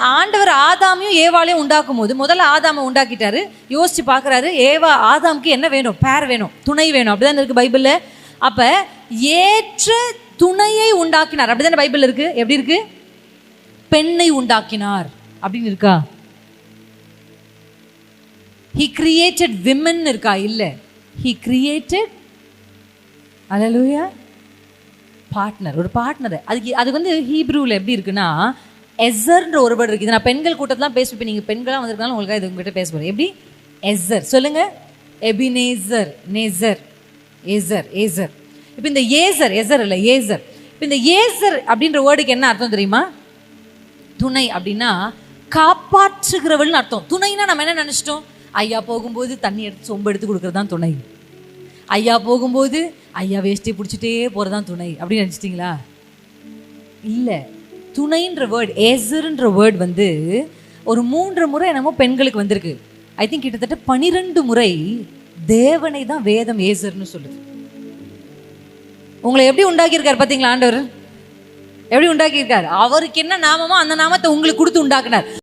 ஆண்டவர் ஆதாமையும் ஏவாலையும் உண்டாக்கும் போது முதல்ல ஆதாமை உண்டாக்கிட்டாரு. யோசிச்சு பார்க்கறாரு ஏவா ஆதாமுக்கு என்ன வேணும்? பேர் வேணும் துணை வேணும். அப்படிதானே இருக்கு பைபிள்ல? அப்ப ஏற்ற துணையை உண்டாக்கினார். அப்படிதானே பைபிள் இருக்கு? எப்படி இருக்கு? பெண்ணை உண்டாக்கினார். அப்படின்னு இருக்கா? ஹி கிரியேட்டட் விமன் இருக்கா? இல்ல. ஹி கிரியேட்டட் அலலூயா பார்ட்னர் ஒரு பார்ட்னர் அதுக்கு அது வந்து ஹீப்ரூவில் எப்படி இருக்குன்னா எஸ்ஸர்ன்ற ஒரு வேர்டு இருக்குது. நான் பெண்கள் கூட்டத்தில் பேசுவேன். இப்போ நீங்கள் பெண்களாக வந்திருக்கனால உங்களுக்காக இது உங்ககிட்ட பேச போகிறேன் எப்படி? எஸ்ஸர் சொல்லுங்கள் எபினேசர். நேசர். ஏசர். ஏசர். இப்போ இந்த ஏசர் எசர் இல்லை ஏசர். இப்போ இந்த ஏசர் அப்படின்ற வேர்டுக்கு என்ன அர்த்தம் தெரியுமா? துணை அப்படின்னா காப்பாற்றுகிறவள்னு அர்த்தம். துணைனா நம்ம என்ன நினச்சிட்டோம்? ஐயா போகும்போது தண்ணி எடுத்து சொம்பு எடுத்து கொடுக்கறது தான் துணை. ஐயா போகும்போது ஐயா வேஷ்டி பிடிச்சிட்டே போகிறது தான் துணை. அப்படின்னு நினச்சிட்டிங்களா? இல்லை. துணைன்ற வேர்ட் ஏசர்ன்ற வேர்ட் வந்து ஒரு மூன்று முறை என்னமோ பெண்களுக்கு வந்திருக்கு. ஐ திங்க் கிட்டத்தட்ட பனிரெண்டு முறை தேவனை தான் வேதம் ஏசர்னு சொல்லுது. உங்களை எப்படி உண்டாக்கியிருக்கார் பார்த்தீங்களா ஆண்டவர்? எப்படி உண்டாக்கியிருக்கார்? அவருக்கு என்ன நாமமோ அந்த நாமத்தை உங்களுக்கு கொடுத்து உண்டாக்குனார்.